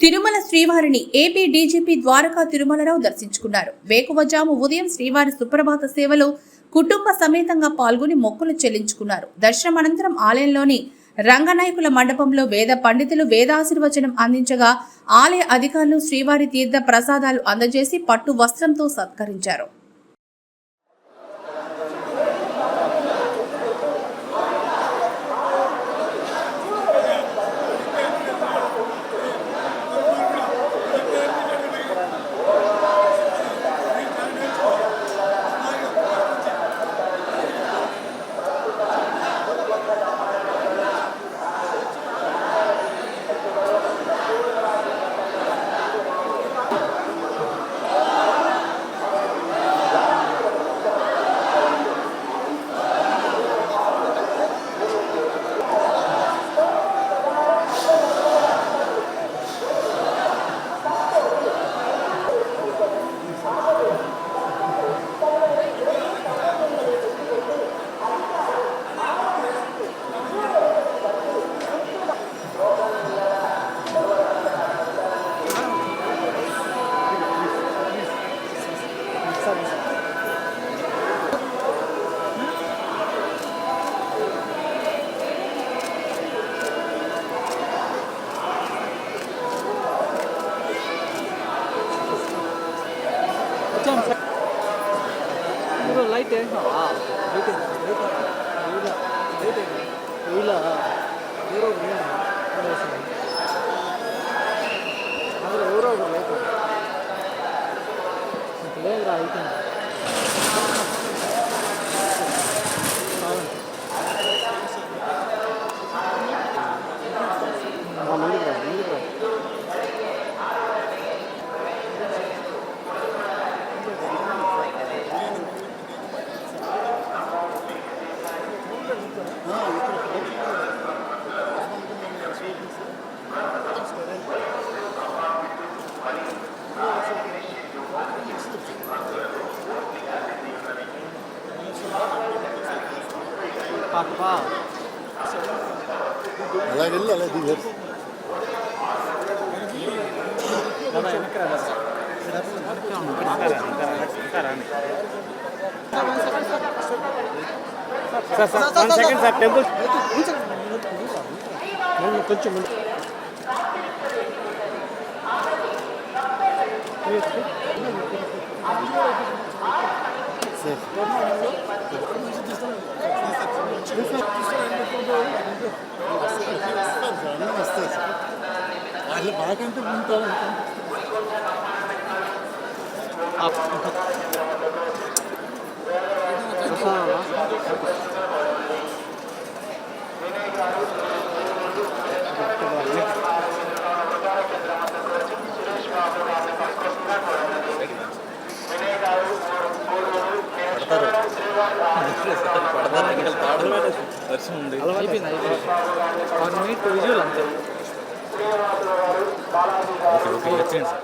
తిరుమల శ్రీవారిని AP DGP Dwaraka Tirumalarao దర్శించుకున్నారు. వేకువజాము ఉదయం శ్రీవారి సుప్రభాత సేవలో కుటుంబ సమేతంగా పాల్గొని మొక్కులు చెల్లించుకున్నారు. దర్శనం అనంతరం ఆలయంలోని రంగనాయకుల మండపంలో వేద పండితులు వేదాశీర్వచనం అందించగా ఆలయ అధికారులు శ్రీవారి తీర్థ ప్రసాదాలు అందజేసి పట్టు వస్త్రంతో సత్కరించారు. Custom. Bro, light eh? Ah, light, light, light, light, light. పాపా అలా వెళ్ళి అలా దిగారు దాదా వెనక్కి రా Sir sir one second sir temple కొంచెం ముందు సార్ సార్ వాళ్ళు మాకంటే ఉంటారు అయిపోయింది అయిపోయింది వన్ మినిట్ విజువల్ అంతే ఓకే ఓకే వచ్చేయండి సార్